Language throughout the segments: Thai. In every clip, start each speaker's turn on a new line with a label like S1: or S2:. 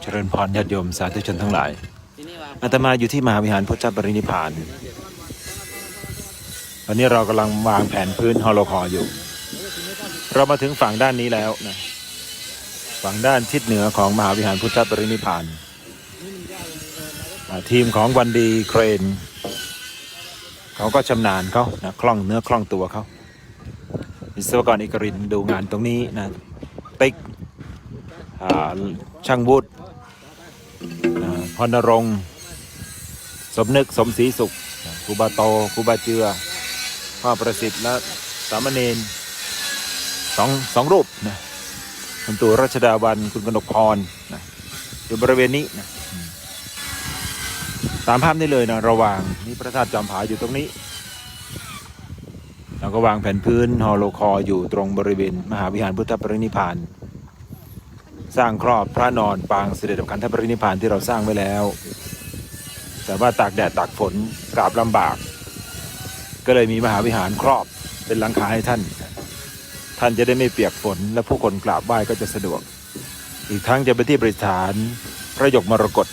S1: เจริญพรญาติโยมสาธุชนทั้งหลาย อาตมาอยู่ที่มหาวิหารพุทธปรินิพานวันนี้เรากำลังวางแผนพื้นฮอลโลคออยู่ เรามาถึงฝั่งด้านนี้แล้วนะ ฝั่งด้านทิศเหนือของมหาวิหารพุทธปรินิพานทีมของวันดีเครน เขาก็ชำนาญเขานะคล่องเนื้อคล่องตัวเขาวิศวกรเอกรินดูงานตรงนี้นะ ติ๊กช่างวุฒิ รณรงค์สมนึกสมศรีสุขครูบาโตครูบาเจือพ่อประสิทธิ์และสามเณรสองสองรูปนะคุณตู่รัชดาวันคุณกนกพรนะอยู่บริเวณนี้นะตามภาพนี้เลยนะระหว่างนี่พระธาตุจอมผาอยู่ตรงนี้เราก็วางแผ่นพื้นฮอลโลคออยู่ตรงบริเวณ มหาวิหารพุทธปรินิพพาน สร้างครอบพระนอนปางเสด็จดับขันธปรินิพานที่เราสร้างไว้แล้ว แต่ว่าตากแดดตากฝนกราบลำบาก ก็เลยมีมหาวิหารครอบเป็นหลังคาให้ท่าน ท่านจะได้ไม่เปียกฝน และผู้คนกราบไหว้ก็จะสะดวก อีกทั้งจะเป็นที่ประดิษฐานพระยกมรกต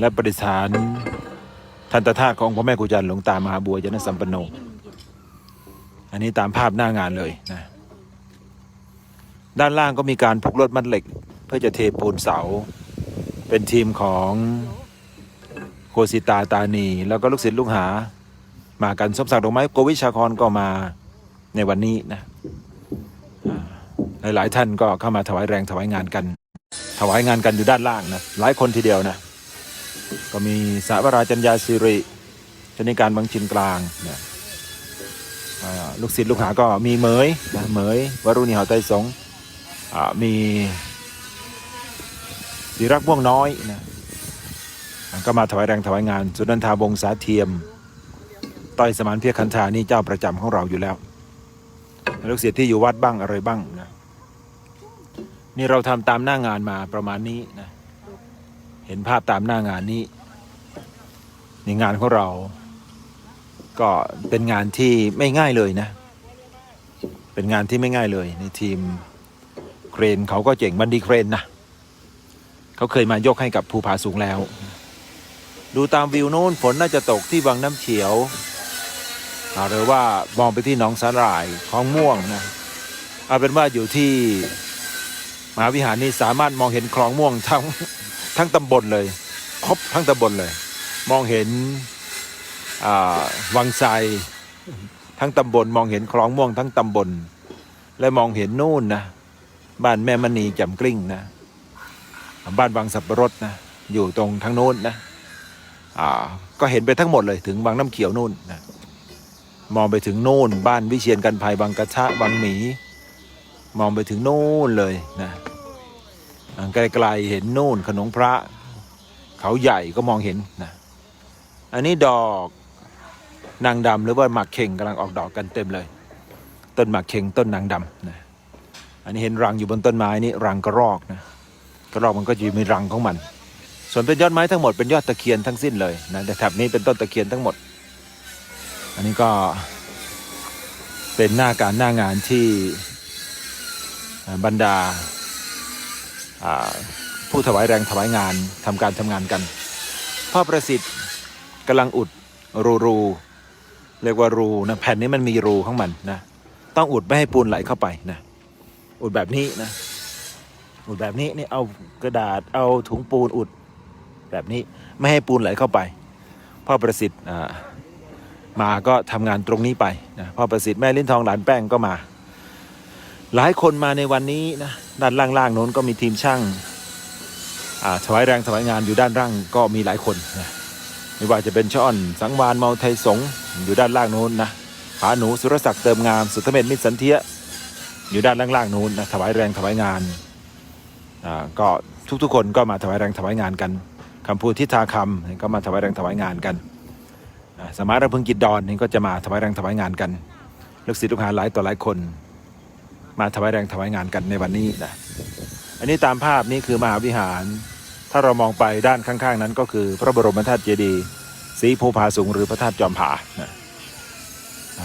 S1: และประดิษฐานทันตธาตุของพระแม่กุจันทร์หลวงตามหาบัวยนสัมปันโน อันนี้ตามภาพหน้างานเลยนะ ด้านล่างก็มีการผูกลวดมัดเหล็ก เพื่อจะเทปูนเสา เป็นทีมของโคสิตาตานี แล้วก็ลูกศิษย์ลูกหา มากันสมศักดิ์ดอกไม้โกวิชาครก็มาในวันนี้นะหลายๆท่านก็เข้ามาถวายแรงถวายงานกัน ถวายงานกันอยู่ด้านล่างนะหลายคนทีเดียวนะก็มีสาวราจัญญาสิริชนิการบางชินกลางนะอ่าลูกศิษย์ลูกหาก็มีเหมยนะเหมยวรุณีหาไตสง์ มีศิรักม่วงน้อยนะก็มาถวายแรงถวายงานสุนันทาวงศาเทียม ต้อยสมานเพียรคันธานี่เจ้าประจำของเราอยู่แล้วลูกศิษย์ที่อยู่วัดบ้างอะไรบ้างนะนี่เราทำตามหน้างานมาประมาณนี้นะเห็นภาพตามหน้างานนี้ในงานของเรา ก็เป็นงานที่ไม่ง่ายเลยนะ เป็นงานที่ไม่ง่ายเลยในทีม เครนเขาก็เจ๋งบันดีเครนนะเขาเคยมายกให้กับภูผาสูงแล้ว ดูตามวิวโน้นฝนน่าจะตกที่วังน้ำเขียวหรือว่ามองไปที่หนองสาหร่ายคลองม่วงนะเอาเป็นว่าอยู่ที่มหาวิหารนี้สามารถมองเห็นคลองม่วงทั้งทั้งตำบลเลย ครบทั้งตำบลเลย มองเห็นวังไซทั้งตำบลมองเห็นคลองม่วงทั้งตำบล และมองเห็นนู่นนะ บ้านแม่มณีจำกลิ้งนะ บ้านวังสับปะรดนะ อยู่ตรงทางโน้นนะอ่าก็เห็นไปทั้งหมดเลยถึงวังน้ำเขียวนู่นนะมองไปถึงโน่น บ้านวิเชียนกันภัยบางกระชะบางหมี มองไปถึงโน่นเลยนะไกลๆเห็นโน่นขนงพระ เขาใหญ่ก็มองเห็นนะอันนี้ดอกนางดำหรือว่าหมากเข่งกำลังออกดอกกันเต็มเลย ต้นหมากเข่งต้นนางดำนะ อันนี้เห็นรังอยู่บนต้นไม้นี่รังกระรอกนะกระรอกมันก็จะมีรังของมัน ส่วนเป็นยอดไม้ทั้งหมดเป็นยอดตะเคียนทั้งสิ้นเลยนะแต่แถบนี้เป็นต้นตะเคียนทั้งหมด อันนี้ก็เป็นหน้าการหน้างานที่บรรดาผู้ถวายแรงถวายงานทำการทำงานกันพ่อประสิทธิ์กำลังอุดรูรูเรียกว่ารูนะแผ่นนี้มันมีรูของมันนะต้องอุดไม่ให้ปูนไหลเข้าไปนะ อุดแบบนี้นะ อุดแบบนี้นี่เอากระดาษเอาถุงปูนอุดแบบนี้ไม่ให้ปูนไหลเข้าไป พ่อประสิทธิ์มาก็ทำงานตรงนี้ไปนะพ่อประสิทธิ์แม่ลิ้นทองหลานแป้งก็มา หลายคนมาในวันนี้นะด้านล่างๆโน้นก็มีทีมช่างถวายแรงถวายงานอยู่ด้านล่างก็มีหลายคนนะไม่ว่าจะเป็นช่อนสังวานเมาไทยสงอยู่ด้านล่างโน้นนะผาหนูสุรศักดิ์เติมงามสุทธเมธมิตรสันเทีย อยู่ด้านล่างๆโน้นนะถวายแรงถวายงานอ่าก็ทุกๆคนก็มาถวายแรงถวายงานกันคำพูดทิทาคำก็มาถวายแรงถวายงานกันอ่าสมาร์ทพึงกิจดอนนี่ก็จะมาถวายแรงถวายงานกันลูกศิษย์ลูกหาหลายต่อหลายคน มาถวายแรงถวายงานกันในวันนี้นะอันนี้ตามภาพนี้คือมหาวิหาร ถ้าเรามองไปด้านข้างๆ นั้นก็คือพระบรมธาตุเจดีย์สีภูผาสูงหรือพระธาตุจอมผานะ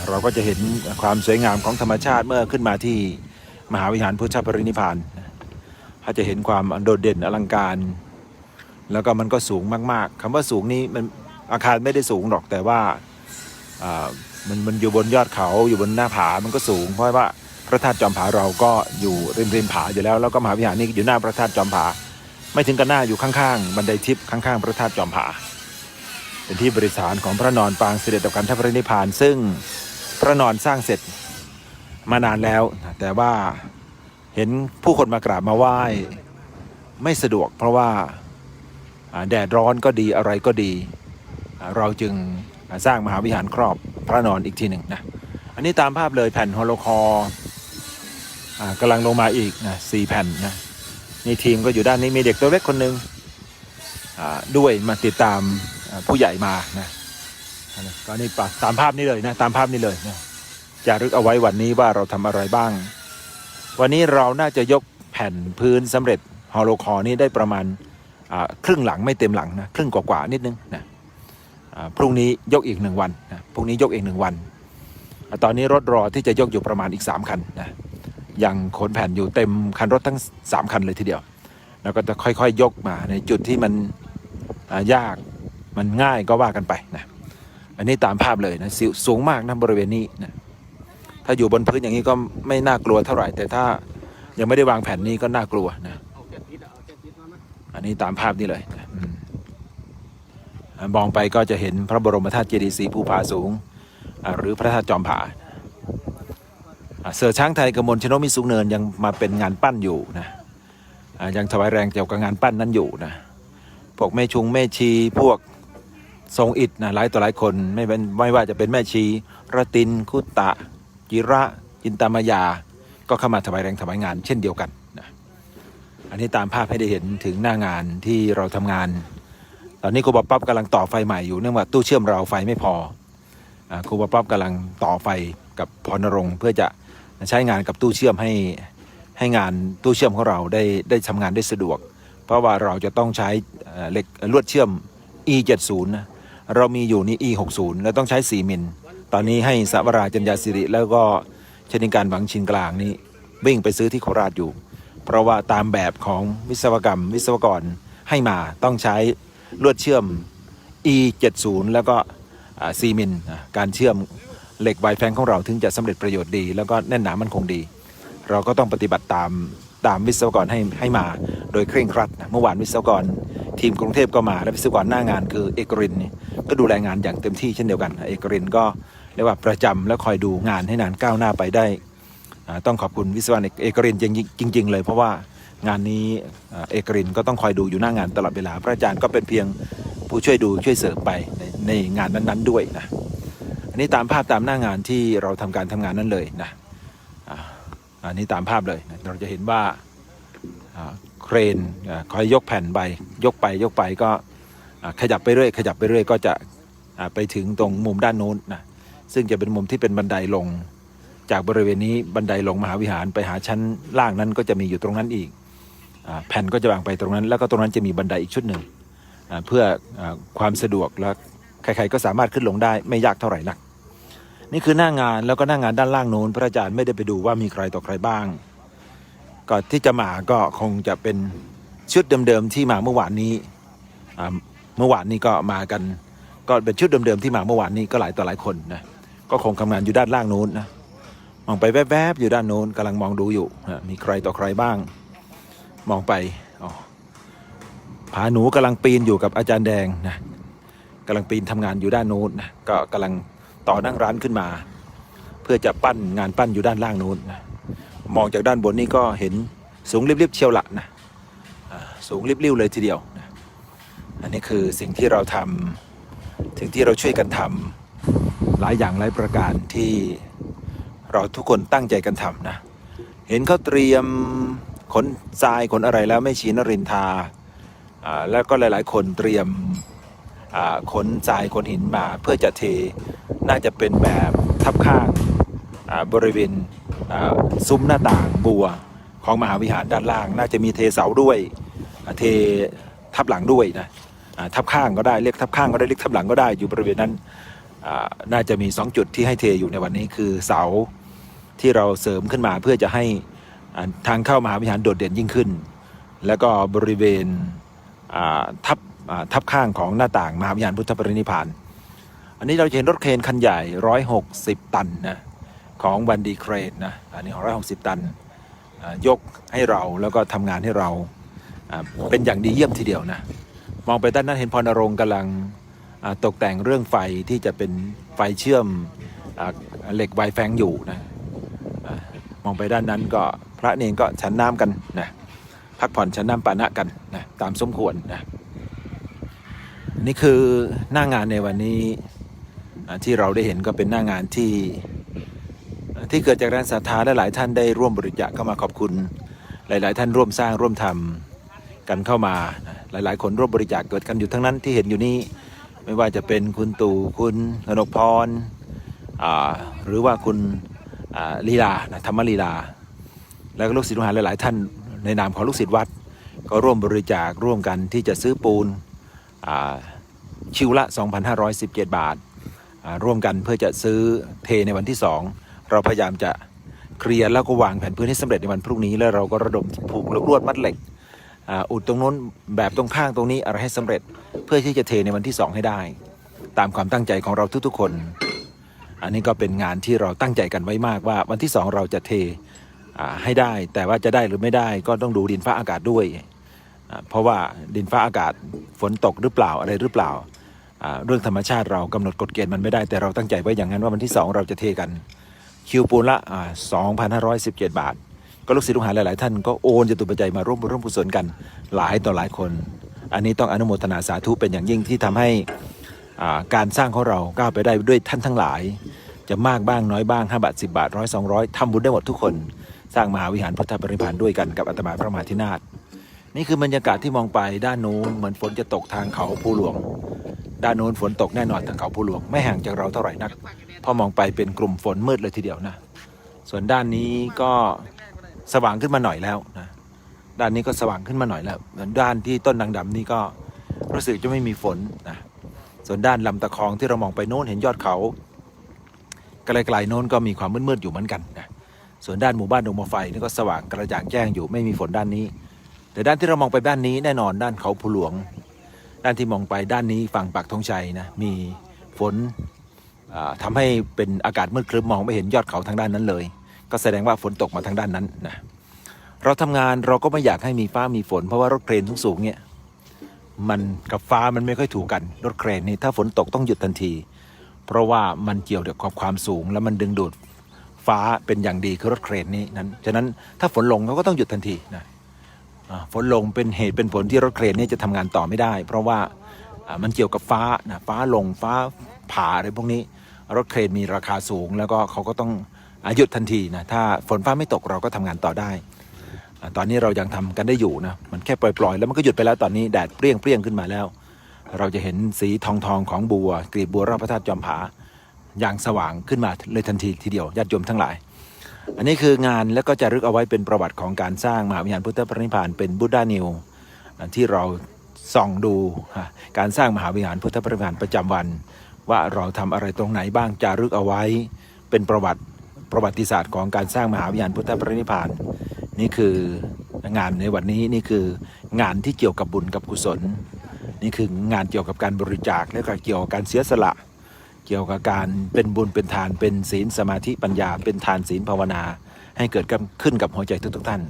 S1: เราก็จะเห็นความสวยงามของธรรมชาติเมื่อขึ้นมาที่มหาวิหารพุทธปรินิพานนะถ้าจะเห็นความโดดเด่นอลังการ แล้วก็มันก็สูงมาก ๆคำว่าสูงนี้มันอาคารไม่ได้สูงหรอกแต่ว่ามันมันอยู่บนยอดเขาอยู่บนหน้าผามันก็สูง เพราะว่าพระธาตุจอมผาเราก็อยู่ริมริมผาอยู่แล้วแล้วก็มหาวิหารนี่อยู่หน้าพระธาตุจอมผา ไม่ถึงกันหน้าอยู่ข้างๆบันไดทิพย์ข้างๆพระธาตุจอมผาเป็นที่บริสารของพระนอนปางเสด็จดับกันทัพระนิพานซึ่ง พระนอนสร้างเสร็จมานานแล้ว แต่ว่าเห็นผู้คนมากราบมาไหว้ไม่สะดวก เพราะว่าแดดร้อนก็ดีอะไรก็ดี เราจึงสร้างมหาวิหารครอบพระนอนอีกทีหนึ่งนะอันนี้ตามภาพเลยแผ่นโฮโลคอกำลังลงมาอีกนะสี่แผ่นนะนี่ทีมก็อยู่ด้านนี้มีเด็กตัวเล็กคนหนึ่งด้วยมาติดตามผู้ใหญ่มานะ ก็นี่ปตามภาพนี้เลยนะตามภาพนี้เลยนะจะรึกเอาไว้วันนี้ว่าเราทำอะไรบ้าง วันนี้เราน่าจะยกแผ่นพื้นสำเร็จฮอลโลคอร์นี้ได้ประมาณครึ่งหลังไม่เต็มหลังนะครึ่งกว่าๆนิดนึงนะพรุ่งนี้ยกอีกหนึ่งวันนะพรุ่งนี้ยกอีกหนึ่งวัน ตอนนี้รถรอที่จะยกอยู่ประมาณอีกสามคันนะยังขนแผ่นอยู่เต็มคันรถทั้ง 3 คันเลยทีเดียว แล้วก็จะค่อยๆยกมาในจุดที่มันยากมันง่ายก็ว่ากันไปนะ อันนี้ตามภาพเลยนะส,สูงมากนะบริเวณนี้นะถ้าอยู่บนพื้นอย่างนี้ก็ไม่น่ากลัวเท่าไหร่ แต่ถ้ายังไม่ได้วางแผนนี้ก็น่ากลัวนะอันนี้ตามภาพนี้เลยนะมองไปก็จะเห็นพระบรมธาตุเจดีย์สีภูผาสูง หรือพระธาตุจอมผาเสือช้างไทยกมลชนกมิสุงเนินยังมาเป็นงานปั้นอยู่นะยังถวายแรงเกี่ยวกับงานปั้นนั้นอยู่นะพวกแม่ชุงแม่ชีพวก ทรงอิฐนะหลายต่อหลายคนไม่เป็นไม่ว่าจะเป็นแม่ชีระตินคุตตะ จิระจินตามายา ก็เข้ามาถวายแรงถวายงานเช่นเดียวกันนะอันนี้ตามภาพให้ได้เห็นถึงหน้างานที่เราทำงาน ตอนนี้ครูบาป๊อบกำลังต่อไฟใหม่อยู่เนื่องว่าตู้เชื่อมเราไฟไม่พอครูบาป๊อบกำลังต่อไฟกับพรณรงเพื่อจะใช้งานกับตู้เชื่อมให้ให้งานตู้เชื่อมของเราได้ได้ทำงานได้สะดวก เพราะว่าเราจะต้องใช้เหล็กลวดเชื่อม e 7 0 นะ เรามีอยู่นี่ e 6 0แล้วต้องใช้ 4 มิล ตอนนี้ให้สวราจัญญาสิริ แล้วก็ชนิการหวังชินกลางนี่วิ่งไปซื้อที่โคราชอยู่ เพราะว่าตามแบบของวิศวกรรม วิศวกรให้มาต้องใช้ลวดเชื่อม e 7 0แล้วก็4มิลการเชื่อมเหล็กไวแฟงของเราถึงจะสำเร็จประโยชน์ดี แล้วก็แน่นหนามันคงดี เราก็ต้องปฏิบัติตามตามวิศวกรให้ให้มา โดยเคร่งครัด เมื่อวานวิศวกร ทีมกรุงเทพก็มาและวิศวกรหน้างานคือเอกรินนี่ก็ดูแลงานอย่างเต็มที่เช่นเดียวกัน เอกรินก็เรียกว่าประจำและคอยดูงานให้นานก้าวหน้าไปได้ ต้องขอบคุณวิศวกรเอกรินจริง ๆ เลย เพราะว่างานนี้เอกรินก็ต้องคอยดูอยู่หน้างานตลอดเวลาพระอาจารย์ก็เป็นเพียงผู้ช่วยดูช่วยเสริมไปในในงานนั้นๆด้วยนะอันนี้ตามภาพตามหน้างานที่เราทำการทำงานนั้นเลยนะอันนี้ตามภาพเลยนะเราจะเห็นว่า เครนอคอยยกแผ่นใบยกไปยกไปก็ขยับไปเรื่อยขยับไปเรื่อยก็จะไปถึงตรงมุมด้านโน้นนะซึ่งจะเป็นมุมที่เป็นบันไดลง จากบริเวณนี้บันไดลงมหาวิหารไปหาชั้นล่างนั้นก็จะมีอยู่ตรงนั้นอีกอแผ่นก็จะวางไปตรงนั้น แล้วก็ตรงนั้นจะมีบันไดอีกชุดหนึ่งเพื่ออความสะดวกและใครๆก็สามารถขึ้นลงได้ไม่ยากเท่าไหร่นัก นี่คือหน้างานแล้วก็หน้างานด้านล่างโน้นพระอาจารย์ไม่ได้ไปดูว่ามีใครต่อใครบ้าง ก่อนที่จะมาก็คงจะเป็นชุดเดิมๆที่มาเมื่อวานนี้เมื่อวานนี้ก็มากัน ก็เป็นชุดเดิมๆที่มาเมื่อวานนี้ก็หลายต่อหลายคนนะก็คงทำงานอยู่ด้านล่างโน้นนะมองไปแวบๆอยู่ด้านโน้นกำลังมองดูอยู่นะมีใครต่อใครบ้าง มองไปอ๋อผาหนูกำลังปีนอยู่กับอาจารย์แดงนะกำลังปีนทำงานอยู่ด้านโน้นนะก็กำลังต่อนั่งร้านขึ้นมา เพื่อจะปั้นงานปั้นอยู่ด้านล่างโน้นนะ มองจากด้านบนนี่ก็เห็นสูงริบๆเชียวละนะสูงริบๆเลยทีเดียวนะอันนี้คือสิ่งที่เราทำสิ่งที่เราช่วยกันทำหลายอย่างหลายประการที่เราทุกคนตั้งใจกันทำนะเห็นเขาเตรียมขนทรายขนอะไรแล้วไม่ชีนรินทาแล้วก็หลาย ๆ คนเตรียมขนทรายขนหินมาเพื่อจะเทน่าจะเป็นแบบทับข้างบริเวณ ซุ้มหน้าต่างบัวของมหาวิหารด้านล่าง น่าจะมีเทเสาด้วยเททับหลังด้วยนะทับข้างก็ได้เรียกทับข้างก็ได้เรียกทับหลังก็ได้อยู่บริเวณนั้นน่าจะมี 2 จุดที่ให้เทอยู่ในวันนี้คือเสาที่เราเสริมขึ้นมาเพื่อจะให้ทางเข้ามหาวิหารโดดเด่นยิ่งขึ้น แล้วก็บริเวณทับทับข้างของหน้าต่างมหาวิหารพุทธปรินิพพาน อันนี้เราเห็นรถเครนคันใหญ่ 160 ตันนะ ของบันดีเครนนะอันนี้160 ตันยกให้เราแล้วก็ทำงานให้เราเป็นอย่างดีเยี่ยมทีเดียวนะ มองไปด้านนั้นเห็นพรณรงค์กำลังตกแต่งเรื่องไฟที่จะเป็นไฟเชื่อมอเหล็กไวแฟงอยู่นะมองไปด้านนั้นก็พระเนรก็ฉันน้ำกันนะพักผ่อนฉันน้ำปานะกันนะตามสมควรนะนี่คือหน้างานในวันนี้ที่เราได้เห็นก็เป็นหน้างานที่ ที่เกิดจากแรงศรัทธาและหลายท่านได้ร่วมบริจาคเข้ามาขอบคุณ หลาย ๆ ท่านร่วมสร้างร่วมทำกันเข้ามา หลาย ๆ คนร่วมบริจาคเกิดกันอยู่ทั้งนั้นที่เห็นอยู่นี้ ไม่ว่าจะเป็นคุณตู่คุณกนกพรหรือว่าคุณลีลานะธรรมลีลา แล้วก็ลูกศิษย์ลูกหาหลาย ๆ ท่านในนามของลูกศิษย์วัด ก็ร่วมบริจาคร่วมกันที่จะซื้อปูนชิวละ 2,517 บาทร่วมกันเพื่อจะซื้อเทในวันที่ 2 เราพยายามจะเคลียร์แล้วก็วางแผนพื้นให้สำเร็จในวันพรุ่งนี้ แล้วเราก็ระดมผูกลวดมัดเหล็กอุดตรงนู้นแบบตรงข้างตรงนี้อะไรให้สำเร็จเพื่อที่จะเทในวันที่ 2 ให้ได้ ตามความตั้งใจของเราทุกๆคน อันนี้ก็เป็นงานที่เราตั้งใจกันไว้มากว่าวันที่ 2 เราจะเทให้ได้ แต่ว่าจะได้หรือไม่ได้ก็ต้องดูดินฟ้าอากาศด้วย เพราะว่าดินฟ้าอากาศฝนตกหรือเปล่าอะไรหรือเปล่า เรื่องธรรมชาติเรากำหนดกฎเกณฑ์มันไม่ได้แต่เราตั้งใจไว้อย่างนั้นว่าวันที่ 2 เราจะเทกัน คิวปูนละอ่า2,517 บาท ก็ลูกศิษย์ลูกหาหลาย ๆ ท่านก็โอนจตุปัจจัยมาร่วมบุญร่วมกุศลกันหลายต่อหลายคน อันนี้ต้องอนุโมทนาสาธุเป็นอย่างยิ่งที่ทำให้อ่าการสร้างของเราก้าวไปได้ด้วยท่านทั้งหลาย จะมากบ้างน้อยบ้าง5บาท10 บาทร้อยสองร้อยทำบุญได้หมดทุกคน สร้างมหาวิหารพุทธปริพานด้วยกันกับอาตมาพระมหาธินาถนี่คือบรรยากาศที่มองไปด้านโน้นเหมือนฝนจะตกทางเขาภูหลวง ด้านโน้นฝนตกแน่นอนทางเขาภูหลวงไม่ห่างจากเราเท่าไหร่นัก พอมองไปเป็นกลุ่มฝนมืดเลยทีเดียวนะ ส่วนด้านนี้ก็สว่างขึ้นมาหน่อยแล้วนะ ด้านนี้ก็สว่างขึ้นมาหน่อยแล้วเหมือนด้านที่ต้นนางดำนี่ก็รู้สึกจะไม่มีฝนนะ ส่วนด้านลำตะคองที่เรามองไปโน้นเห็นยอดเขาไกลๆโน้นก็มีความมืดๆอยู่เหมือนกันนะ ส่วนด้านหมู่บ้านดงมะไฟนี่ก็สว่างกระจ่างแจ้งอยู่ไม่มีฝนด้านนี้ แต่ด้านที่เรามองไปด้านนี้แน่นอนด้านเขาภูหลวง ด้านที่มองไปด้านนี้ฝั่งปากธงชัยนะมีฝนทำาให้เป็นอากาศมืดครึ้มมองไม่เห็นยอดเขาทางด้านนั้นเลย ก็แสดงว่าฝนตกมาทางด้านนั้นนะเราทำงานเราก็ไม่อยากให้มีฟ้ามีฝน เพราะว่ารถเครนทุกสูงเนี่ยมันกับฟ้ามันไม่ค่อยถูกกันรถเครนนี่ถ้าฝนตกต้องหยุดทันที เพราะว่ามันเกี่ยวเดียวกับความสูง แล้วมันดึงดูดฟ้าเป็นอย่างดีคือรถเครนนี้นั้นฉะนั้นถ้าฝนลงเขาก็ต้องหยุดทันทีนะ ฝนลงเป็นเหตุเป็นผลที่รถเครนนี้จะทำงานต่อไม่ได้ เพราะว่ามันเกี่ยวกับฟ้านะฟ้าลงฟ้าผ่าอะไรพวกนี้ รถเครนมีราคาสูง แล้วก็เขาก็ต้องอหยุดทันทีนะถ้าฝนฟ้าไม่ตกเราก็ทำงานต่อได้ ตอนนี้เรายังทำกันได้อยู่นะมันแค่ปล่อยๆ แล้วมันก็หยุดไปแล้วตอนนี้แดดเปรี้ยงเปรี้ยงขึ้นมาแล้ว เราจะเห็นสีทองทองของบัวกลีบบัวรอบพระธาตุจอมผาอย่างสว่างขึ้นมาเลยทันทีทีเดียวญาติโยมทั้งหลาย อันนี้คืองานแล้วก็จะรึกเอาไว้เป็นประวัติของการสร้างมหาวิหารพุทธปรินิพานเป็นบุดดานิวที่เราส่องดูการสร้างมหาวิหารพุทธปรินิพานประจำวัน ว่าเราทำอะไรตรงไหนบ้างจารึกเอาไว้เป็นประวัติประวัติศาสตร์ของการสร้างมหาวิหารพุทธปรินิพพานนี่คืองานในวันนี้นี่คืองานที่เกี่ยวกับบุญกับกุศล นี่คืองานเกี่ยวกับการบริจาคและก็เกี่ยวกับการเสียสละ เกี่ยวกับการเป็นบุญเป็นทานเป็นศีลสมาธิปัญญา เป็นทานศีลภาวนา ให้เกิดขึ้นกับหัวใจทุกๆท่าน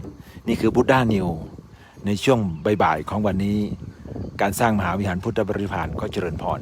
S1: นี่คือบุ d ด a นิว ในช่วงบ่ายๆของวันนี้ การสร้างมหาวิหารพุทธบริพานก็เจริญพร